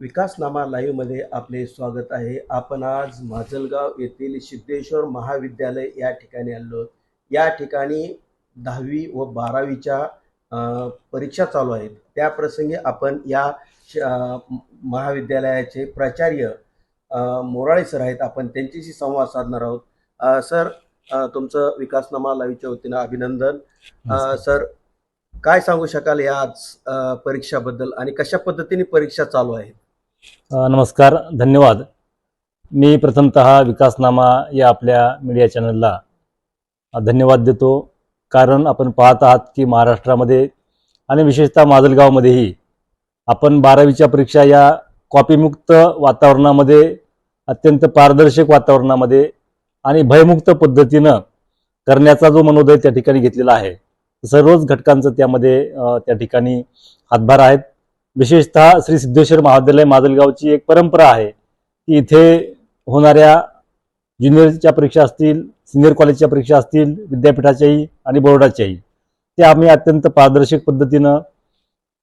विकासनामा लाईव्हमध्ये आपले स्वागत आहे. आपण आज माजलगाव येथील सिद्धेश्वर महाविद्यालय या ठिकाणी आलो. या ठिकाणी दहावी व बारावीच्या परीक्षा चालू आहेत. त्या प्रसंगी आपण या महाविद्यालयाचे प्राचार्य मोराळे सर आहेत. आपण त्यांच्याशी संवाद साधणार आहोत. सर तुमचं विकासनामा लाईव्हच्या वतीनं अभिनंदन. सर काय सांगू शकाल या आज परीक्षाबद्दल आणि कशा पद्धतीने परीक्षा चालू आहे नमस्कार धन्यवाद. मी प्रथमतः विकासनामा या आपल्या मीडिया चॅनलला धन्यवाद देतो. कारण आपण पाहत आहात की महाराष्ट्रामध्ये आणि विशेषतः माजलगावमध्येही आपण बारावीच्या परीक्षा या कॉपीमुक्त वातावरणामध्ये अत्यंत पारदर्शक वातावरणामध्ये आणि भयमुक्त पद्धतीनं करण्याचा जो मनोदय त्या ठिकाणी घेतलेला आहे. सर्वच घटकांचं त्यामध्ये त्या ठिकाणी हातभार आहेत. विशेषतः श्री सिद्धेश्वर महाविद्यालय माजलगावची एक परंपरा आहे की इथे होणाऱ्या ज्युनियरच्या परीक्षा असतील सिनियर कॉलेजच्या परीक्षा असतील विद्यापीठाच्याही आणि बोर्डाच्याही. ते आम्ही अत्यंत पारदर्शक पद्धतीनं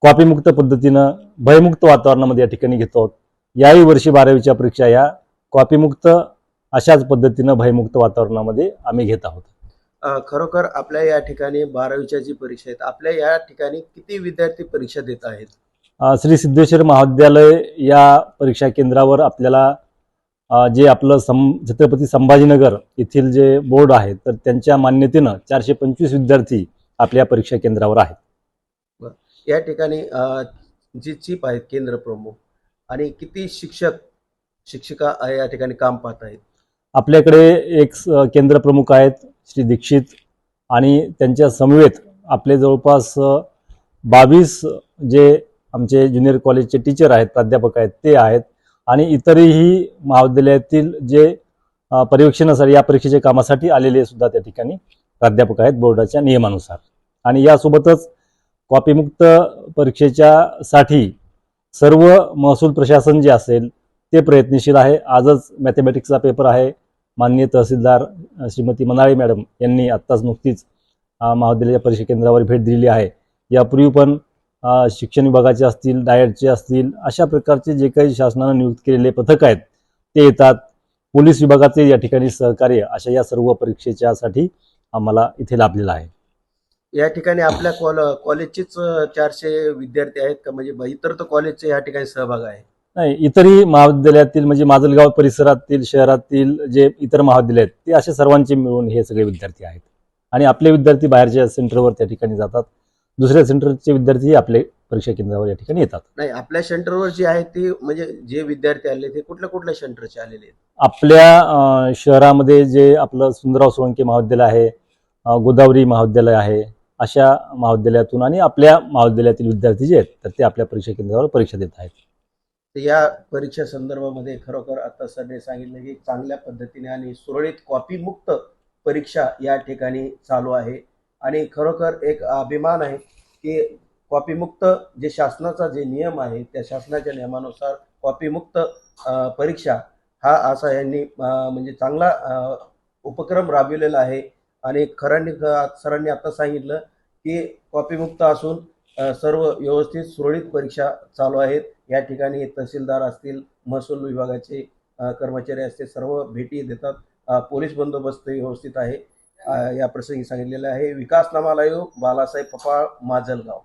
कॉपीमुक्त पद्धतीनं भयमुक्त वातावरणामध्ये या ठिकाणी घेतो आहोत. याही वर्षी बारावीच्या परीक्षा या कॉपीमुक्त अशाच पद्धतीनं भयमुक्त वातावरणामध्ये आम्ही घेत आहोत. खरोखर आपल्या या ठिकाणी बारावीच्या जी परीक्षा आहेत आपल्या या ठिकाणी किती विद्यार्थी परीक्षा देत आहेत? श्री सिद्धेश्वर महाविद्यालय या परीक्षा केंद्रावर आपल्याला जे आपलं सं छत्रपती संभाजीनगर येथील जे बोर्ड आहे तर त्यांच्या मान्यतेनं चारशे पंचवीस विद्यार्थी आपल्या परीक्षा केंद्रावर आहेत. या ठिकाणी जी चीफ आहेत केंद्र प्रमुख आणि किती शिक्षक शिक्षिका या ठिकाणी काम पाहत आहेत? आपल्याकडे एक केंद्र प्रमुख आहेत श्री दीक्षित आणि त्यांच्या समवेत आपले जवळपास बावीस जे आमचे ज्युनियर कॉलेजचे टीचर आहेत प्राध्यापक आहेत ते आहेत. आणि इतरही महाविद्यालयातील जे पर्यवेक्षणासाठी या परीक्षेच्या कामासाठी आलेले सुद्धा त्या ठिकाणी प्राध्यापक आहेत बोर्डाच्या नियमानुसार. आणि यासोबतच कॉपीमुक्त परीक्षेच्या साठी सर्व महसूल प्रशासन जे असेल ते प्रयत्नशील आहे. आजच मॅथमॅटिक्सचा पेपर आहे. माननीय तहसीलदार श्रीमती मनाळे मॅडम यांनी आत्ताच नुकतीच महाविद्यालयाच्या परीक्षा केंद्रावर भेट दिलेली आहे. यापूर्वी पण शिक्षण विभागाचे असतील डायटचे असतील अशा प्रकारचे जे काही शासनानं नियुक्त केलेले पथक आहेत ते येतात. पोलीस विभागाचे या ठिकाणी सहकार्य अशा या सर्व परीक्षेच्यासाठी आम्हाला इथे लाभलेलं आहे. या ठिकाणी आपल्या कॉल कॉलेजचेच चारशे विद्यार्थी आहेत का? म्हणजे इतर तर कॉलेजचे या ठिकाणी सहभाग आहे. नाही इतरही महाविद्यालयातील म्हणजे माजलगाव परिसरातील शहरातील जे इतर महाविद्यालय आहेत ते असे सर्वांचे मिळून हे सगळे विद्यार्थी आहेत. आणि आपले विद्यार्थी बाहेरच्या सेंटरवर त्या ठिकाणी जातात. दुसऱ्या सेंटरचे विद्यार्थी आपले परीक्षा केंद्रावर या ठिकाणी येतात. नाही आपल्या सेंटरवर जे आहेत ते म्हणजे जे विद्यार्थी आले ते कुठल्या कुठल्या सेंटरचे आलेले आहेत? आपल्या शहरामध्ये जे आपलं सुंदरराव सोळंके महाविद्यालय आहे गोदावरी महाविद्यालय आहे अशा महाविद्यालयातून आणि आपल्या महाविद्यालयातील विद्यार्थी जे आहेत तर ते आपल्या परीक्षा केंद्रावर परीक्षा देत आहेत. तर या परीक्षा संदर्भामध्ये खरोखर आता सरने सांगितलं की चांगल्या पद्धतीने आणि सुरळीत कॉपीमुक्त परीक्षा या ठिकाणी चालू आहे. आणि खरोखर एक अभिमान आहे की कॉपीमुक्त जे शासनाचा जे नियम आहे त्या शासनाच्या नियमानुसार कॉपीमुक्त परीक्षा हा असा यांनी म्हणजे चांगला उपक्रम राबविलेला आहे. आणि खरांनी सरांनी आता सांगितलं की कॉपीमुक्त असून सर्व व्यवस्थित सुरळीत परीक्षा चालू आहेत. या ठिकाणी तहसीलदार असतील महसूल विभागाचे कर्मचारी असतील सर्व भेटी देतात. पोलीस बंदोबस्त व्यवस्थित आहे. या प्रसंगी सांगितलेलं आहे. विकासनामा लाईव्ह बालासाहेब पपाळ माजलगाव.